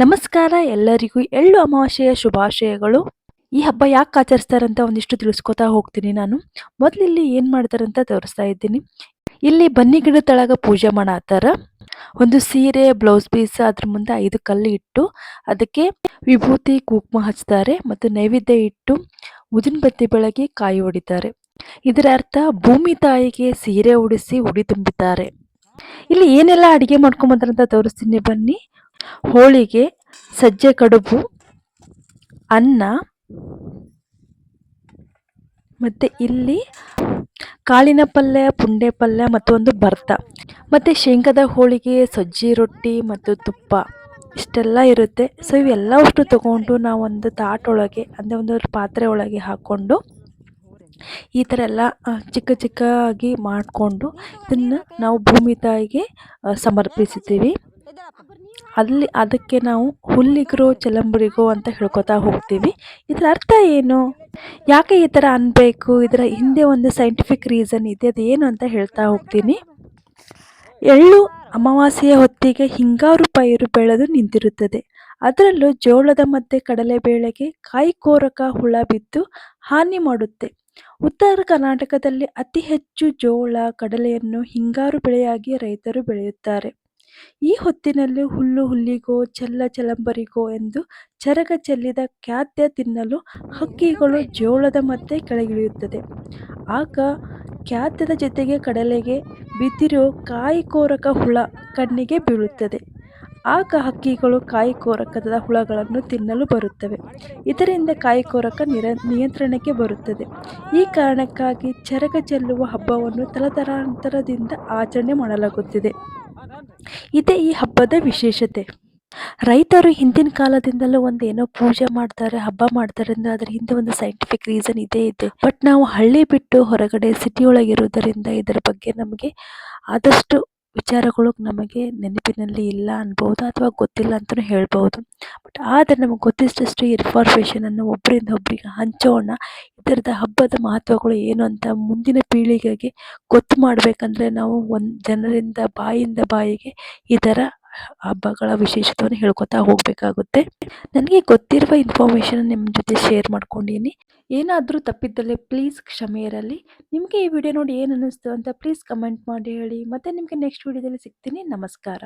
ನಮಸ್ಕಾರ ಎಲ್ಲರಿಗೂ. ಎಳ್ಳು ಅಮಾವಾಸ್ಯೆಯ ಶುಭಾಶಯಗಳು. ಈ ಹಬ್ಬ ಯಾಕೆ ಆಚರಿಸ್ತಾರಂತ ಒಂದಿಷ್ಟು ತಿಳಿಸ್ಕೊತಾ ಹೋಗ್ತೀನಿ ನಾನು. ಮೊದಲಿಲ್ಲಿ ಏನ್ ಮಾಡ್ತಾರೆ ಅಂತ ತೋರಿಸ್ತಾ ಇದ್ದೀನಿ. ಇಲ್ಲಿ ಬನ್ನಿ ಗಿಡ ತಳಗ ಪೂಜೆ ಮಾಡತ್ತಾರ. ಒಂದು ಸೀರೆ, ಬ್ಲೌಸ್ ಪೀಸ್ ಅದ್ರ ಮುಂದೆ ಐದು ಕಲ್ಲು ಇಟ್ಟು ಅದಕ್ಕೆ ವಿಭೂತಿ, ಕುಂಕುಮ ಹಚ್ತಾರೆ ಮತ್ತು ನೈವೇದ್ಯ ಇಟ್ಟು ಉದಿನ ಬತ್ತಿ ಬೆಳಗ್ಗೆ ಕಾಯಿ ಹೊಡಿತಾರೆ. ಇದರ ಅರ್ಥ ಭೂಮಿ ತಾಯಿಗೆ ಸೀರೆ ಉಡಿಸಿ ಉಡಿ ತುಂಬಿದ್ದಾರೆ. ಇಲ್ಲಿ ಏನೆಲ್ಲ ಅಡಿಗೆ ಮಾಡ್ಕೊಂಬಂದ್ರಂತ ತೋರಿಸ್ತೀನಿ ಬನ್ನಿ. ಹೋಳಿಗೆ, ಸಜ್ಜೆ ಕಡುಬು, ಅನ್ನ, ಮತ್ತು ಇಲ್ಲಿ ಕಾಳಿನ ಪಲ್ಯ, ಪುಂಡೆ ಪಲ್ಯ ಮತ್ತು ಒಂದು ಭರ್ತ. ಮತ್ತು ಶೇಂಗಾದ ಹೋಳಿಗೆ, ಸಜ್ಜಿ ರೊಟ್ಟಿ ಮತ್ತು ತುಪ್ಪ. ಇಷ್ಟೆಲ್ಲ ಇರುತ್ತೆ. ಸೊ ಇವೆಲ್ಲವಷ್ಟು ತೊಗೊಂಡು ತಗೊಂಡು ನಾವು ಒಂದು ತಾಟೊಳಗೆ, ಅಂದರೆ ಒಂದು ಪಾತ್ರೆ ಒಳಗೆ ಹಾಕ್ಕೊಂಡು ಈ ಥರ ಎಲ್ಲ ಚಿಕ್ಕ ಚಿಕ್ಕ ಆಗಿ ಮಾಡಿಕೊಂಡು ಇದನ್ನು ನಾವು ಭೂಮಿ ತಾಯಿಗೆ ಸಮರ್ಪಿಸುತ್ತೀವಿ ಅಲ್ಲಿ ಅದಕ್ಕೆ ನಾವು ಹುಲ್ಲಿಗರೋ ಚಲಂಬುರಿಗೋ ಅಂತ ಹೇಳ್ಕೊತಾ ಹೋಗ್ತೀವಿ. ಇದರ ಅರ್ಥ ಏನು? ಯಾಕೆ ಈ ಥರ ಅನ್ಬೇಕು? ಇದರ ಹಿಂದೆ ಒಂದು ಸೈಂಟಿಫಿಕ್ ರೀಸನ್ ಇದೆ ಅದು ಏನು ಅಂತ ಹೇಳ್ತಾ ಹೋಗ್ತೀನಿ. ಎಳ್ಳು ಅಮಾವಾಸ್ಯೆಯ ಹೊತ್ತಿಗೆ ಹಿಂಗಾರು ಪೈರು ಬೆಳೆದು ನಿಂತಿರುತ್ತದೆ. ಅದರಲ್ಲೂ ಜೋಳದ ಮಧ್ಯೆ ಕಡಲೆಬೇಳೆಗೆ ಕಾಯಿಕೋರಕ ಹುಳ ಬಿದ್ದು ಹಾನಿ ಮಾಡುತ್ತೆ. ಉತ್ತರ ಕರ್ನಾಟಕದಲ್ಲಿ ಅತಿ ಹೆಚ್ಚು ಜೋಳ, ಕಡಲೆಯನ್ನು ಹಿಂಗಾರು ಬೆಳೆಯಾಗಿ ರೈತರು ಬೆಳೆಯುತ್ತಾರೆ. ಈ ಹೊತ್ತಿನಲ್ಲಿ ಹುಲ್ಲು ಹುಲ್ಲಿಗೋ, ಚಲ್ಲ ಚಲಂಬರಿಗೋ ಎಂದು ಚರಗ ಚೆಲ್ಲಿದ ಖಾದ್ಯ ತಿನ್ನಲು ಹಕ್ಕಿಗಳು ಜೋಳದ ಮತ್ತೆ ಕೆಳಗಿಳಿಯುತ್ತದೆ. ಆಗ ಖಾದ್ಯದ ಜೊತೆಗೆ ಕಡಲೆಗೆ ಬಿದ್ದಿರೋ ಕಾಯಿಕೋರಕ ಹುಳ ಕಣ್ಣಿಗೆ ಬೀಳುತ್ತದೆ. ಆಗ ಹಕ್ಕಿಗಳು ಕಾಯಿಕೋರಕದ ಹುಳಗಳನ್ನು ತಿನ್ನಲು ಬರುತ್ತವೆ. ಇದರಿಂದ ಕಾಯಿಕೋರಕ ನಿರ, ನಿಯಂತ್ರಣಕ್ಕೆ ಬರುತ್ತದೆ. ಈ ಕಾರಣಕ್ಕಾಗಿ ಚರಗ ಚೆಲ್ಲುವ ಹಬ್ಬವನ್ನು ತಲತಲಾಂತರದಿಂದ ಆಚರಣೆ ಮಾಡಲಾಗುತ್ತಿದೆ. ಇದೇ ಈ ಹಬ್ಬದ ವಿಶೇಷತೆ. ರೈತರು ಹಿಂದಿನ ಕಾಲದಿಂದಲೂ ಒಂದು ಏನೋ ಪೂಜೆ ಮಾಡ್ತಾರೆ, ಹಬ್ಬ ಮಾಡ್ತಾರೆ ಅಂದ್ರೆ ಅದ್ರ ಹಿಂದೆ ಒಂದು ಸೈಂಟಿಫಿಕ್ ರೀಸನ್ ಇದೇ ಇದೆ. ಬಟ್ ನಾವು ಹಳ್ಳಿ ಬಿಟ್ಟು ಹೊರಗಡೆ ಸಿಟಿ ಒಳಗೆ ಇದರ ಬಗ್ಗೆ ನಮಗೆ ಆದಷ್ಟು ವಿಚಾರಗಳು ನಮಗೆ ನೆನಪಿನಲ್ಲಿ ಇಲ್ಲ ಅನ್ಬೋದು ಅಥವಾ ಗೊತ್ತಿಲ್ಲ ಅಂತಲೂ ಹೇಳ್ಬೋದು ಬಟ್ ಆದರೆ ನಮಗೆ ಗೊತ್ತಿದ್ದಷ್ಟು ಇನ್ಫಾರ್ಮೇಷನನ್ನು ಒಬ್ಬರಿಂದ ಒಬ್ಬರಿಗೆ ಹಂಚೋಣ ಈ ಥರದ ಹಬ್ಬದ ಮಹತ್ವಗಳು ಏನು ಅಂತ ಮುಂದಿನ ಪೀಳಿಗೆಗೆ ಗೊತ್ತು ಮಾಡಬೇಕಂದ್ರೆ ನಾವು ಒಂದು ಜನರಿಂದ ಬಾಯಿಂದ ಬಾಯಿಗೆ ಈ ಥರ ಹಬ್ಬಗಳ ವಿಶೇಷತೆಯನ್ನು ಹೇಳ್ಕೊತಾ ಹೋಗಬೇಕಾಗುತ್ತೆ. ನನಗೆ ಗೊತ್ತಿರುವ ಇನ್ಫಾರ್ಮೇಷನ್ ನಿಮ್ಮ ಜೊತೆ ಶೇರ್ ಮಾಡ್ಕೊಂಡೀನಿ. ಏನಾದರೂ ತಪ್ಪಿದ್ದಲ್ಲಿ ಪ್ಲೀಸ್ ಕ್ಷಮೆ ಇರಲಿ. ನಿಮಗೆ ಈ ವಿಡಿಯೋ ನೋಡಿ ಏನು ಅನ್ನಿಸ್ತು ಅಂತ ಪ್ಲೀಸ್ ಕಮೆಂಟ್ ಮಾಡಿ ಹೇಳಿ. ಮತ್ತೆ ನಿಮಗೆ ನೆಕ್ಸ್ಟ್ ವಿಡಿಯೋದಲ್ಲಿ ಸಿಗ್ತೀನಿ. ನಮಸ್ಕಾರ.